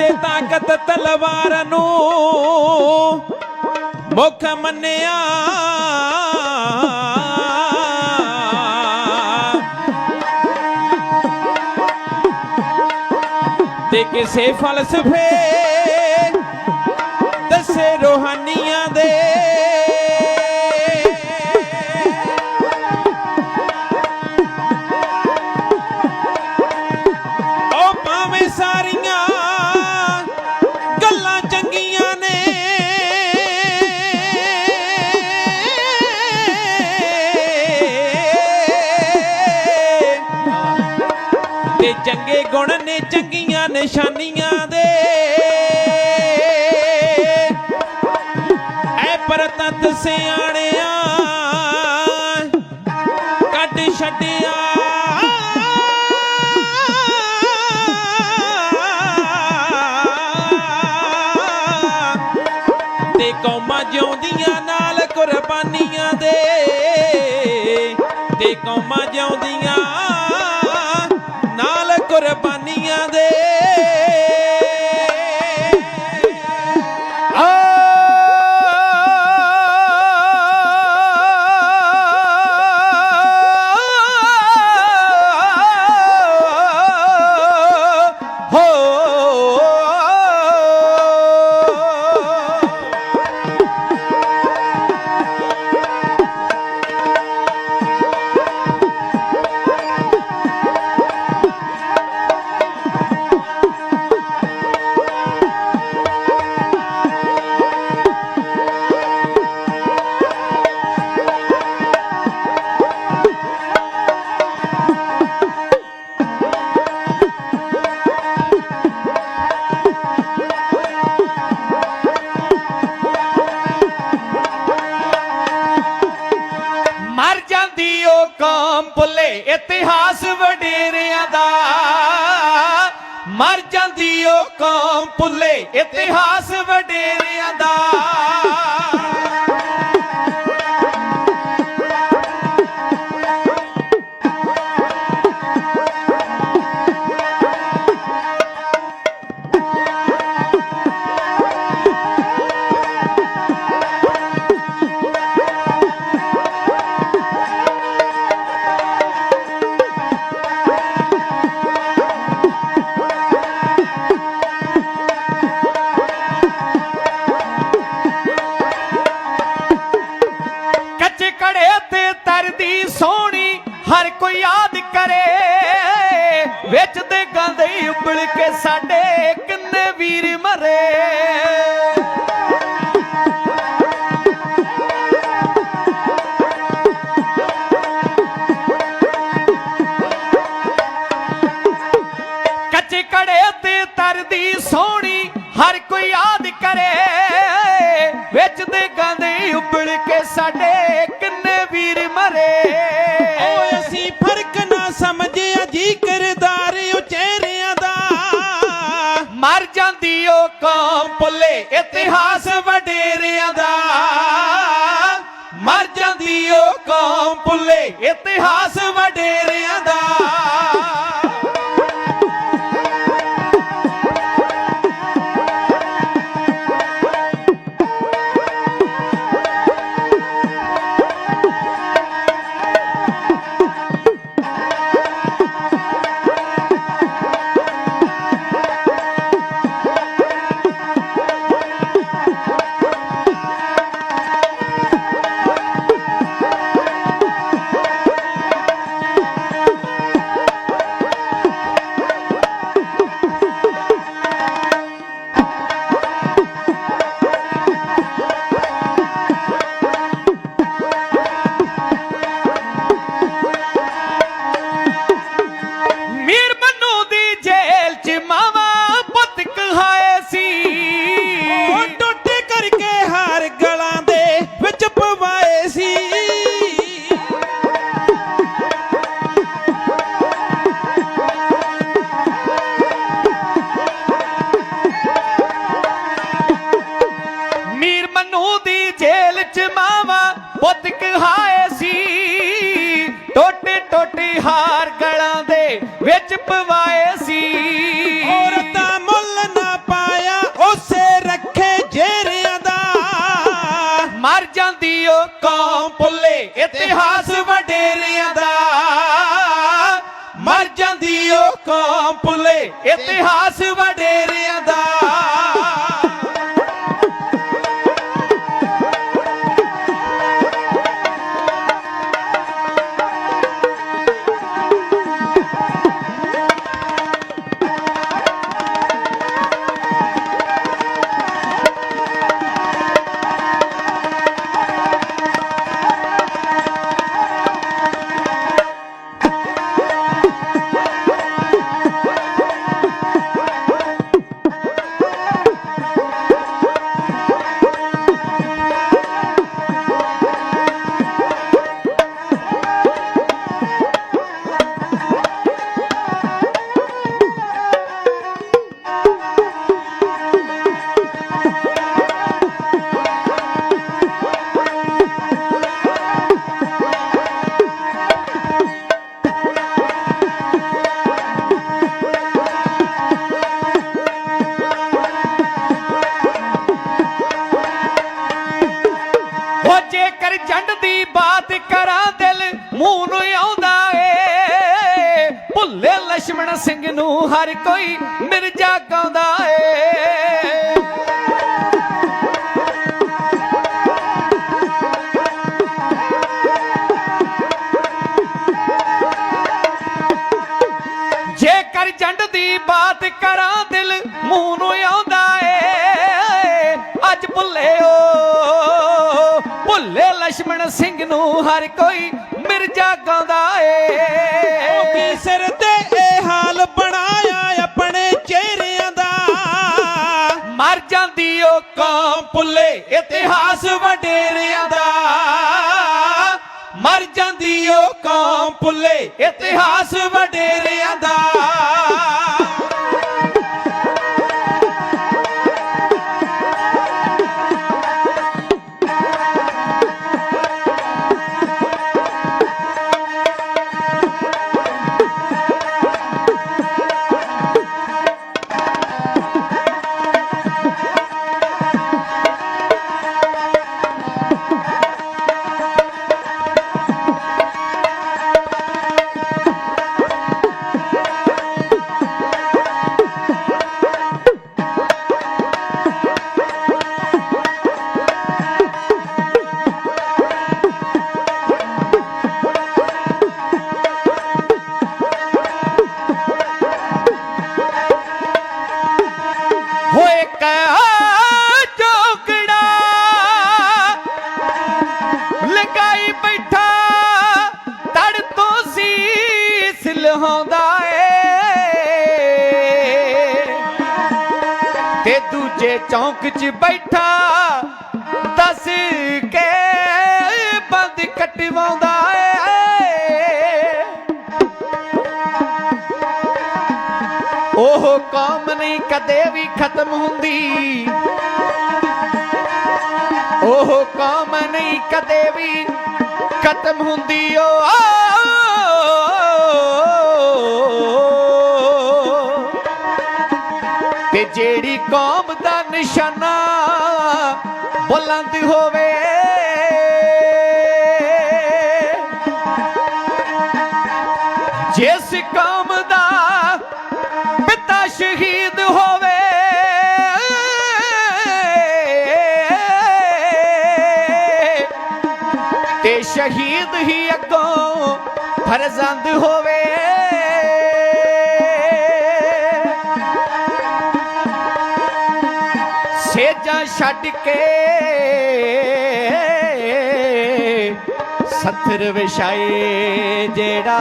ਉਹ ਤਾਕਤ ਤਲਵਾਰ ਨੂੰ ਮੁੱਖ ਮੰਨਿਆ। ਤੇ ਕਿਸੇ ਫਲਸਫੇ ਦੱਸੇ ਰੋਹਾਨੀਆਂ ਦੇ ਤੇ ਚੰਗੇ ਗੁਣ ਨੇ ਚੰਗੀਆਂ ਨਿਸ਼ਾਨੀਆਂ ਦੇ। ਐ ਪਰ ਸਿਆਣਿਆ ਕੱਢ ਛੱਡਿਆ। ਤੇ ਕੌਮਾਂ ਜਿਉਂਦੀਆਂ ਨਾਲ ਕੁਰਬਾਨੀਆਂ ਦੇ। ਤੇ ਕੌਮਾਂ ਜਿਉਂਦੀਆਂ ਕੁਰਬਾਨੀਆਂ ਤਰਦੀ ਸੋਹਣੀ ਹਰ ਕੋਈ ਯਾਦ ਕਰੇ। ਵਿੱਚ ਦੇ ਗਾਂਦੇ ਉਬਲ ਕੇ ਸਾਡੇ ਕਿੰਨੇ ਵੀਰ ਮਰੇ। ਓਏ ਅਸੀਂ ਫ਼ਰਕ ਨਾ ਸਮਝਿਆ ਜੀ ਕਰਦਾਰ ਉਹ ਚਿਹਰਿਆਂ ਦਾ। ਮਰ ਜਾਂਦੀ ਉਹ ਕੌਮ ਭੁੱਲੇ ਇਤਿਹਾਸ ਵਡੇਰਿਆਂ ਦਾ। ਮਰ ਜਾਂਦੀ ਉਹ ਕੌਮ ਭੁੱਲੇ ਇਤਿਹਾਸ ਵਡੇਰਿਆਂ ਦਾ। ਪੁੱਤ ਕਹਾਏ ਸੀ ਟੋਟੇ ਟੋਟੇ ਹਾਰ ਗਲਾਂ ਦੇ ਵਿੱਚ ਪਵਾਏ ਸੀ। ਔਰਤਾਂ ਮੁੱਲ ਨਾ ਪਾਇਆ ਉਸੇ ਰੱਖੇ ਜੇਰਿਆਂ ਦਾ। ਮਰ ਜਾਂਦੀ ਓ ਕੌਮ ਪੁੱਲੇ ਇਤਿਹਾਸ ਵਡੇਰਿਆਂ ਦਾ। ਮਰ ਜਾਂਦੀ ਓ ਕੌਮ ਪੁੱਲੇ ਇਤਿਹਾਸ ਵਡੇਰਿਆਂ ਦਾ। ਮੂੰਹ ਨੂੰ ਆਉਂਦਾ ਏ। ਭੁੱਲੇ ਲਛਮਣ ਸਿੰਘ ਨੂੰ ਹਰ ਕੋਈ ਮਿਰਜਾ ਗਾਉਂਦਾ ਏ। ਲਛਮਣ ਸਿੰਘ ਨੂੰ ਹਰ ਕੋਈ ਮਿਰਜਾ ਗਾਉਂਦਾ ਏ। ਉਹ ਕੀ ਸਿਰ ਤੇ ਇਹ ਹਾਲ ਬਣਾਇਆ ਆਪਣੇ ਚਿਹਰਿਆਂ ਦਾ। ਮਰ ਜਾਂਦੀ ਓ ਕੌਮ ਪੁੱਲੇ ਇਤਿਹਾਸ ਵਡੇਰਿਆਂ ਦਾ। ਮਰ ਜਾਂਦੀ ਓ ਕੌਮ ਪੁੱਲੇ ਇਤਿਹਾਸ ਵਡੇ ਚੌਂਕ 'ਚ ਬੈਠਾ ਦੱਸ ਕੇ ਬੰਦ ਕਟਵਾਉਂਦਾ ਏ ਉਹ ਕੌਮ ਨਹੀਂ ਕਦੇ ਵੀ ਖਤਮ ਹੁੰਦੀ ਉਹ ਕੌਮ ਨਹੀਂ ਕਦੇ ਵੀ ਖਤਮ ਹੁੰਦੀ ਓ ਤੇ ਜਿਹੜੀ ਕੌਮ ਦਾ ਨਿਸ਼ਾਨਾ ਬੁਲੰਦ ਹੋਵੇ। ਜਿਸ ਕੌਮ ਦਾ ਪਿਤਾ ਸ਼ਹੀਦ ਹੋਵੇ, ਤੇ ਸ਼ਹੀਦ ਹੀ ਅੱਗੋਂ ਫਰਜ਼ੰਦ ਹੋਵੇ। ਸੇਜਾਂ ਛੱਡ ਕੇ ਸੱਥਰ ਵਿਛਾਏ ਜਿਹੜਾ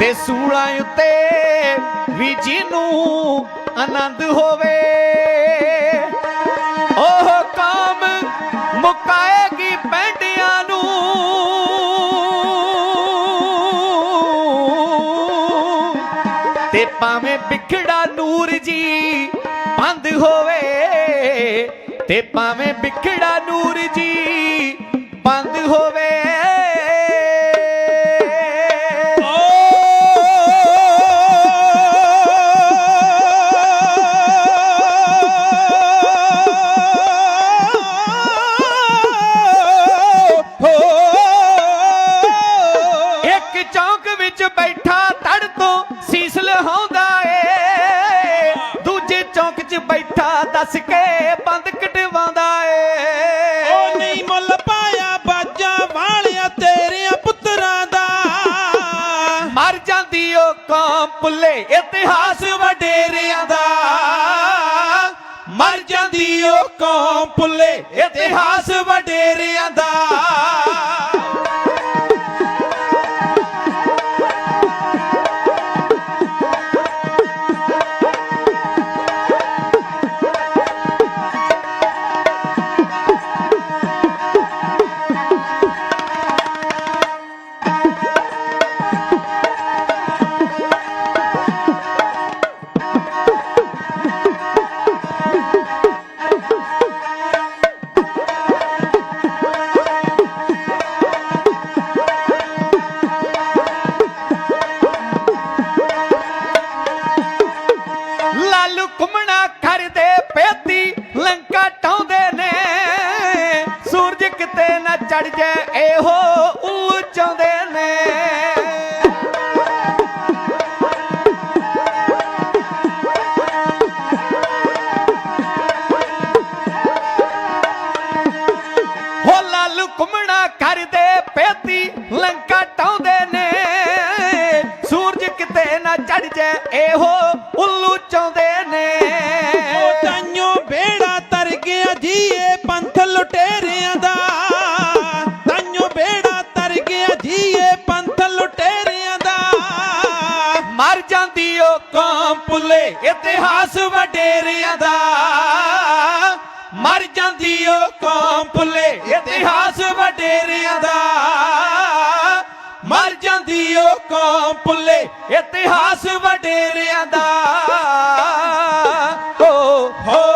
ਤੇ ਸੂਲਾਂ ਉੱਤੇ ਵੀ ਜਿਹਨੂੰ ਆਨੰਦ ਹੋਵੇ। ਭਾਵੇਂ ਵਿਖੜਾ ਨੂਰ ਜੀ ਬੰਦ ਹੋਵੇ ਤੇ ਭਾਵੇਂ ਵਿਖੜਾ ਨੂਰ ਜੀ ਬੰਦ ਹੋਵੇ ਕੌਮ ਇਤਿਹਾਸ ਵਡੇਰਿਆਂ ਦਾ। ਮਰ ਜਾਂਦੀ ਓ ਕੌਮ ਭੁੱਲੇ ਇਤਿਹਾਸ ਵਡੇਰਿਆਂ ਦਾ। ਘੁੰਮਣਾ ਕਰਦੇ ਪੇਤੀ ਲੰਕਾ ਟਾਉਂਦੇ ਨੇ। ਸੂਰਜ ਕਿਤੇ ਨਾ ਚੜ ਜਾਏ ਇਹੋ ਉੱਲੂ ਚਾਉਂਦੇ ਨੇ। ਉਹ ਤਾਈਓ ਬੇੜਾ ਤਰ ਗਿਆ ਜੀ ਇਹ ਪੰਥ ਲੁਟੇਰਿਆਂ ਦਾ। ਤਾਈਓ ਬੇੜਾ ਤਰ ਗਿਆ ਜੀ ਇਹ ਪੰਥ ਲੁਟੇਰਿਆਂ ਦਾ। ਮਰ ਜਾਂਦੀ ਓ ਕੌਮ ਭੁੱਲੇ ਇਤਿਹਾਸ ਵਡੇਰਿਆਂ ਦਾ। ਮਰ ਜਾਂਦੀ ਓ ਕੌਮ ਭੁੱਲੇ, ਇਤਿਹਾਸ ਵਡੇਰਿਆਂ ਦਾ। ਮਰ ਜਾਂਦੀ ਓ ਕੌਮ ਭੁੱਲੇ, ਇਤਿਹਾਸ ਵਡੇਰਿਆਂ ਦਾ। ਓ, ਹੋ